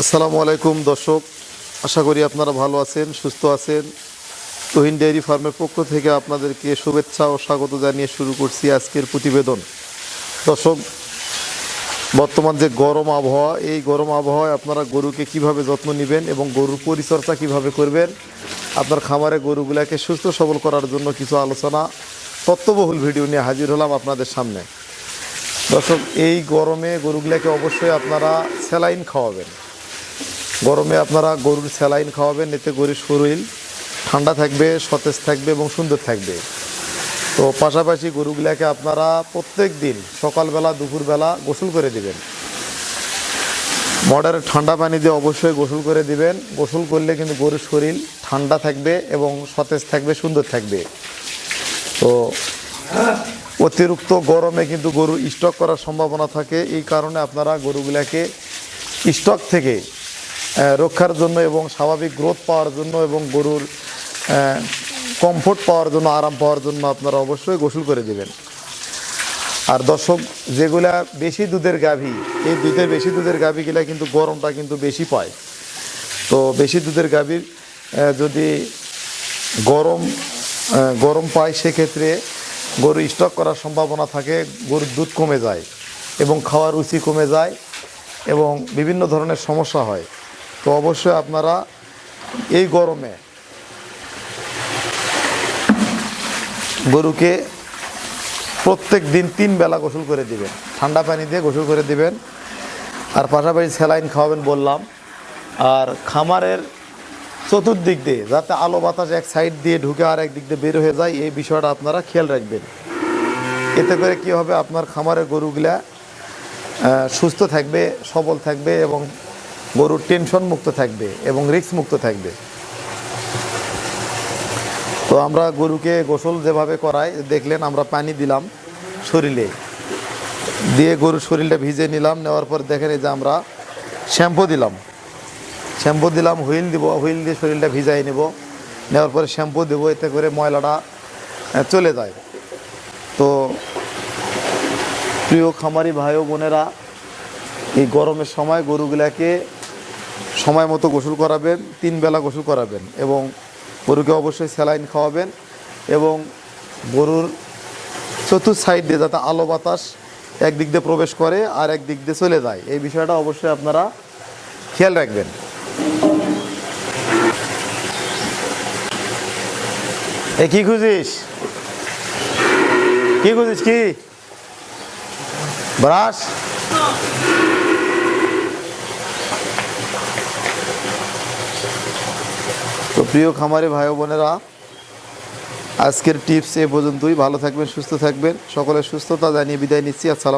আসসালামু আলাইকুম, দর্শক। আশা করি আপনারা ভালো আছেন, সুস্থ আছেন। তুহিন ডেয়ারি ফার্মের পক্ষ থেকে আপনাদেরকে শুভেচ্ছা ও স্বাগত জানিয়ে শুরু করছি আজকের প্রতিবেদন। দর্শক, বর্তমান যে গরম আবহাওয়া, এই গরম আবহাওয়ায় আপনারা গরুকে কীভাবে যত্ন নেবেন এবং গরুর পরিচর্যা কীভাবে করবেন, আপনার খামারে গরুগুলাকে সুস্থ সবল করার জন্য কিছু আলোচনা তত্ত্ববহুল ভিডিও নিয়ে হাজির হলাম আপনাদের সামনে। দর্শক, এই গরমে গরুগুলাকে অবশ্যই আপনারা স্যালাইন খাওয়াবেন। গরমে আপনারা গরুর স্যালাইন খাওয়াবেন এতে গরুর শরীর ঠান্ডা থাকবে, সতেজ থাকবে এবং সুন্দর থাকবে। তো পাশাপাশি গরুগুলাকে আপনারা প্রত্যেক দিন সকালবেলা, দুপুরবেলা গোসল করে দিবেন। মডারেট ঠান্ডা পানি দিয়ে অবশ্যই গোসল করে দিবেন। গোসল করলে কিন্তু গরুর শরীর ঠান্ডা থাকবে এবং সতেজ থাকবে, সুন্দর থাকবে। তো অতিরিক্ত গরমে কিন্তু গরু স্টক করার সম্ভাবনা থাকে। এই কারণে আপনারা গরুগুলাকে স্টক থেকে রক্ষার জন্য এবং স্বাভাবিক গ্রোথ পাওয়ার জন্য এবং গরুর কমফোর্ট পাওয়ার জন্য, আরাম পাওয়ার জন্য আপনারা অবশ্যই গোসল করে দেবেন। আর দর্শক, যেগুলা বেশি দুধের গাভী, এই দুধের বেশি দুধের গাভীগুলা কিন্তু গরমটা কিন্তু বেশি পায়। তো বেশি দুধের গাভীর যদি গরম গরম পায়, সেক্ষেত্রে গরু স্টক করার সম্ভাবনা থাকে, গরুর দুধ কমে যায় এবং খাওয়ার রুচি কমে যায় এবং বিভিন্ন ধরনের সমস্যা হয়। তো অবশ্যই আপনারা এই গরমে গরুকে প্রত্যেক দিন তিন বেলা গোসল করে দিবেন। ঠান্ডা পানি দিয়ে গোসল করে দিবেন। আর পাশাপাশি স্যালাইন খাওয়াবেন বললাম। আর খামারের চতুর্দিক দিয়ে যাতে আলো বাতাস এক সাইড দিয়ে ঢুকে আর এক দিক দিয়ে বের হয়ে যায়, এই বিষয়টা আপনারা খেয়াল রাখবেন। এতে করে কী হবে? আপনার খামারের গরুগুলা সুস্থ থাকবে, সবল থাকবে এবং গরুর টেনশন মুক্ত থাকবে এবং রিস্ক মুক্ত থাকবে। তো আমরা গরুকে গোসল যেভাবে করাই, দেখলেন আমরা পানি দিলাম শরীরে। দিয়ে গরুর শরীরটা ভিজে নিলাম, নেওয়ার পর দেখেন যে আমরা শ্যাম্পু দিলাম। শ্যাম্পু দিলাম, হুইল দিব, হুইল দিয়ে শরীরটা ভিজাই নেব। নেওয়ার পরে শ্যাম্পু দেবো, এতে করে ময়লাটা চলে যায়। তো প্রিয় খামারি ভাই বোনেরা, এই গরমের সময় গরুগুলাকে সময় মতো গোসল করাবেন, তিন বেলা গোসল করাবেন এবং গরুকে অবশ্যই স্যালাইন খাওয়াবেন এবং গরুর চতুর্থ সাইড দিয়ে যাতে আলো বাতাস একদিক দিয়ে প্রবেশ করে আর এক দিক দিয়ে চলে যায়। এই বিষয়টা অবশ্যই আপনারা খেয়াল রাখবেন। এ, কি খুঁজিস? কি খুঁজিস কি? ব্রাশ? প্রিয় খামারে ভাই বোনেরা, আজকের টিপস এ পর্যন্তই। ভালো থাকবেন, সুস্থ থাকবেন। সকলের সুস্থতা জানিয়ে বিদায় নিচ্ছি। আসসালাম